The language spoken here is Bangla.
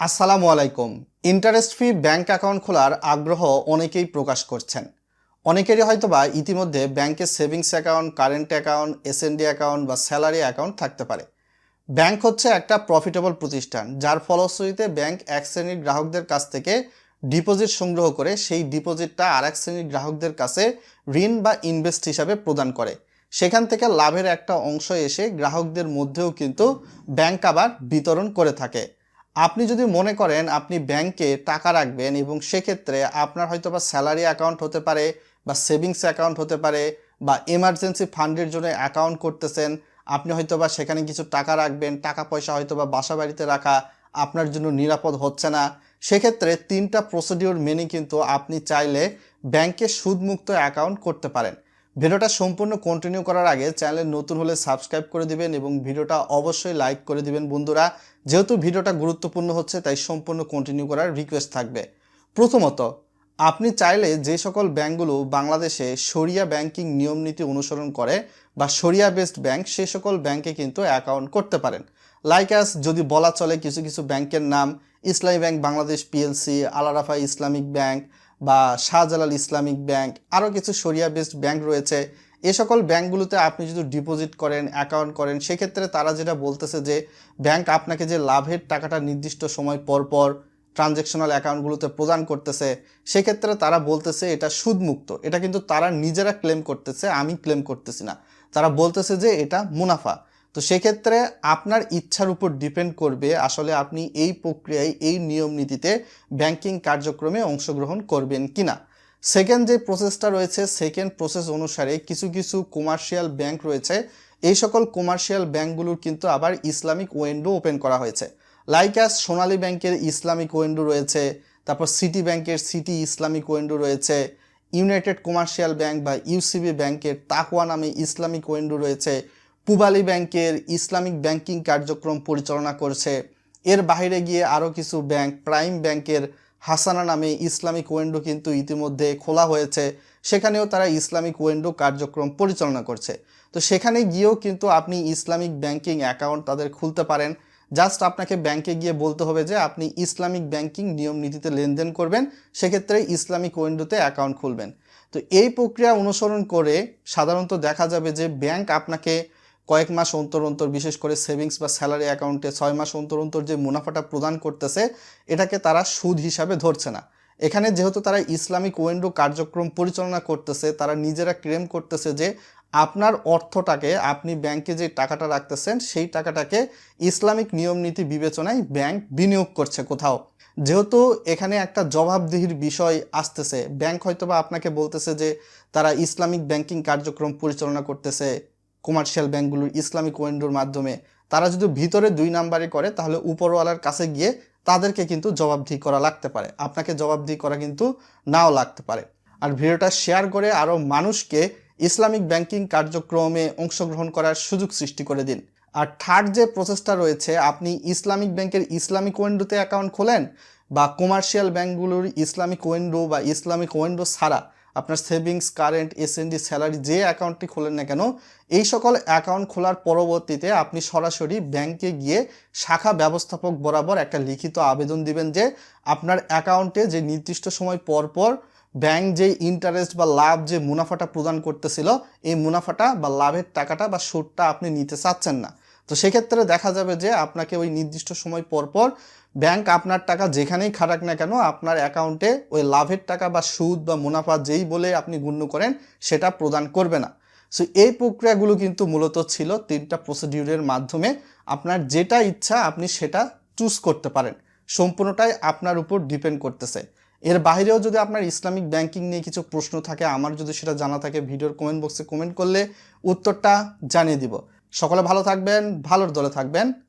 আসসালামু আলাইকুম। ইন্টারেস্ট ফ্রি ব্যাংক অ্যাকাউন্ট খোলার আগ্রহ অনেকেই প্রকাশ করছেন। অনেকেরই হয়তোবা ইতিমধ্যে ব্যাংকে savings account current account SND account বা স্যালারি অ্যাকাউন্ট থাকতে পারে। ব্যাংক হচ্ছে একটা প্রফিটেবল প্রতিষ্ঠান, যার ফলশ্রুতিতে ব্যাংক এক শ্রেণির গ্রাহকদের কাছ থেকে ডিপোজিট সংগ্রহ করে সেই ডিপোজিটটা আর এক শ্রেণির গ্রাহকদের কাছে ঋণ বা ইনভেস্ট হিসাবে প্রদান করে। সেখান থেকে লাভের একটা অংশ এসে গ্রাহকদের মধ্যেও কিন্তু ব্যাংক আবার বিতরণ করে থাকে। আপনি যদি মনে করেন আপনি ব্যাংকে টাকা রাখবেন এবং সেক্ষেত্রে আপনার হয়তো বা স্যালারি অ্যাকাউন্ট হতে পারে বা সেভিংস অ্যাকাউন্ট হতে পারে বা এমার্জেন্সি ফান্ডের জন্য অ্যাকাউন্ট করতেছেন, আপনি হয়তো বা সেখানে কিছু টাকা রাখবেন, টাকা পয়সা হয়তো বা বাসা বাড়িতে রাখা আপনার জন্য নিরাপদ হচ্ছে না। সেক্ষেত্রে তিনটা প্রসিডিওর মেনে কিন্তু আপনি চাইলে ব্যাংকে সুদমুক্ত অ্যাকাউন্ট করতে পারেন। ভিডিওটা সম্পূর্ণ কন্টিনিউ করার আগে চ্যানেলে নতুন হলে সাবস্ক্রাইব করে দিবেন এবং ভিডিওটা অবশ্যই লাইক করে দিবেন বন্ধুরা। যেহেতু ভিডিওটা গুরুত্বপূর্ণ হচ্ছে, তাই সম্পূর্ণ কন্টিনিউ করার রিকোয়েস্ট থাকবে। প্রথমত, আপনি চাইলে যে সকল ব্যাংকগুলো বাংলাদেশে সরিয়া ব্যাংকিং নিয়ম নীতি অনুসরণ করে বা সরিয়া বেসড ব্যাংক সে সকল ব্যাংকে কিন্তু অ্যাকাউন্ট করতে পারেন। লাইক আস যদি বলা চলে কিছু কিছু ব্যাংকের নাম Islami bank Bangladesh PLC Alarafah Islamic bank বা শাহজালাল ইসলামিক ব্যাংক আরও কিছু সরিয়া বেসড ব্যাংক রয়েছে। এ সকল ব্যাংকগুলোতে আপনি যদি ডিপোজিট করেন অ্যাকাউন্ট করেন, সেক্ষেত্রে তারা যেটা বলতেছে যে, ব্যাংক আপনাকে যে লাভের টাকাটা নির্দিষ্ট সময় পর পর ট্রানজ্যাকশনাল অ্যাকাউন্টগুলোতে প্রদান করতেছে, সেক্ষেত্রে তারা বলতেছে এটা সুদমুক্ত। এটা কিন্তু তারা নিজেরা ক্লেম করতেছে, আমি ক্লেম করতেছি না। তারা বলতেছে যে এটা মুনাফা। তো সেক্ষেত্রে আপনার ইচ্ছার উপর ডিপেন্ড করবে আসলে আপনি এই প্রক্রিয়ায় এই নিয়ম নীতিতে ব্যাংকিং কার্যক্রমে অংশগ্রহণ করবেন কিনা। সেকেন্ড যে প্রসেসটা রয়েছে সেকেন্ড প্রসেস অনুসারে কিছু কিছু কমার্শিয়াল ব্যাংক রয়েছে। এই সকল কমার্শিয়াল ব্যাংকগুলোর কিন্তু আবার ইসলামিক ওয়েন্ডো ওপেন করা হয়েছে। লাইক অ্যাস সোনালী ব্যাংকের ইসলামিক ওয়েন্ডো রয়েছে, তারপর সিটি ব্যাংকের সিটি ইসলামিক ওয়েন্ডো রয়েছে ইউনাইটেড কমার্শিয়াল ব্যাংক বা ইউসিবি ব্যাংকের তাকওয়া নামে ইসলামিক ওয়েন্ডো রয়েছে পুবালি ব্যাংকের ইসলামিক ব্যাংকিং কার্যক্রম পরিচালনা করছে। এর বাইরে গিয়ে আরও কিছু ব্যাংক, প্রাইম ব্যাংকের হাসানা নামে ইসলামিক ওয়েন্ডো কিন্তু ইতিমধ্যে খোলা হয়েছে। সেখানেও তারা ইসলামিক ওয়েন্ডো কার্যক্রম পরিচালনা করছে। তো সেখানে গিয়েও কিন্তু আপনি ইসলামিক ব্যাংকিং অ্যাকাউন্ট তাদের খুলতে পারেন। জাস্ট আপনাকে ব্যাংকে গিয়ে বলতে হবে যে, আপনি ইসলামিক ব্যাংকিং নিয়ম নীতিতে লেনদেন করবেন, সেক্ষেত্রে ইসলামিক উইন্ডোতে অ্যাকাউন্ট খুলবেন। তো এই প্রক্রিয়া অনুসরণ করে সাধারণত দেখা যাবে যে, ব্যাংক আপনাকে কয়েক মাস অন্তর অন্তর, বিশেষ করে সেভিংস বা স্যালারি অ্যাকাউন্টে ছয় মাস অন্তর অন্তর যে মুনাফাটা প্রদান করতেছে, এটাকে তারা সুদ হিসাবে ধরছে না। এখানে যেহেতু তারা ইসলামিক ওয়েন্ডো কার্যক্রম পরিচালনা করতেছে, তারা নিজেরা ক্লেম করতেছে যে আপনার অর্থটাকে আপনি ব্যাংকে যে টাকাটা রাখতেছেন, সেই টাকাটাকে ইসলামিক নিয়ম নীতি বিবেচনায় ব্যাংক বিনিয়োগ করছে কোথাও। যেহেতু এখানে একটা জবাবদিহির বিষয় আসতেছে, ব্যাংক হয়তোবা আপনাকে বলতেছে যে তারা ইসলামিক ব্যাংকিং কার্যক্রম পরিচালনা করতেছে কমার্শিয়াল ব্যাংকগুলোর ইসলামিক ওয়েন্ডোর মাধ্যমে, তারা যদি ভিতরে দুই নাম্বারে করে, তাহলে উপরওয়ালার কাছে গিয়ে তাদেরকে কিন্তু জবাবদিহি করা লাগতে পারে। আপনাকে জবাবদিহি করা কিন্তু নাও লাগতে পারে। আর ভিডিওটা শেয়ার করে আরও মানুষকে ইসলামিক ব্যাংকিং কার্যক্রমে অংশগ্রহণ করার সুযোগ সৃষ্টি করে দিন। আর থার্ড যে প্রসেসটা রয়েছে, আপনি ইসলামিক ব্যাংকের ইসলামিক ওয়েন্ডোতে অ্যাকাউন্ট খোলেন বা কমার্শিয়াল ব্যাংকগুলোর ইসলামিক ওয়েন্ডো বা ইসলামিক ওয়েন্ডো ছাড়া আপনার সেভিংস, কারেন্ট এসএনডি স্যালারি যে অ্যাকাউন্টটি খোলেন না কেন, এই সকল অ্যাকাউন্ট খোলার পরবর্তীতে আপনি সরাসরি ব্যাংকে গিয়ে শাখা ব্যবস্থাপক বরাবর একটা লিখিত আবেদন দিবেন যে আপনার অ্যাকাউন্টে যে নির্দিষ্ট সময় পর পর ব্যাংক যে ইন্টারেস্ট বা লাভ যে মুনাফাটা প্রদান করতেছিল, এই মুনাফাটা বা লাভের টাকাটা বা সুদটা আপনি নিতে চাচ্ছেন না। তো সেক্ষেত্রে দেখা যাবে যে আপনাকে ওই নির্দিষ্ট সময় পর পর ব্যাংক আপনার টাকা যেখানেই খাটাক না কেন, আপনার অ্যাকাউন্টে ওই লাভের টাকা বা সুদ বা মুনাফা যেই বলে আপনি গণ্য করেন, সেটা প্রদান করবে না। সো এই প্রক্রিয়াগুলো কিন্তু মূলত ছিল তিনটা প্রসিডিউরের মাধ্যমে আপনার যেটা ইচ্ছা আপনি সেটা চুজ করতে পারেন। সম্পূর্ণটাই আপনার উপর ডিপেন্ড করতেছে। এর বাইরেও যদি আপনার ইসলামিক ব্যাংকিং নিয়ে কিছু প্রশ্ন থাকে, আমার যদি সেটা জানা থাকে, ভিডিওর কমেন্ট বক্সে কমেন্ট করলে উত্তরটা জানিয়ে দিব। সকলে ভালো থাকবেন, ভালোর দলে থাকবেন।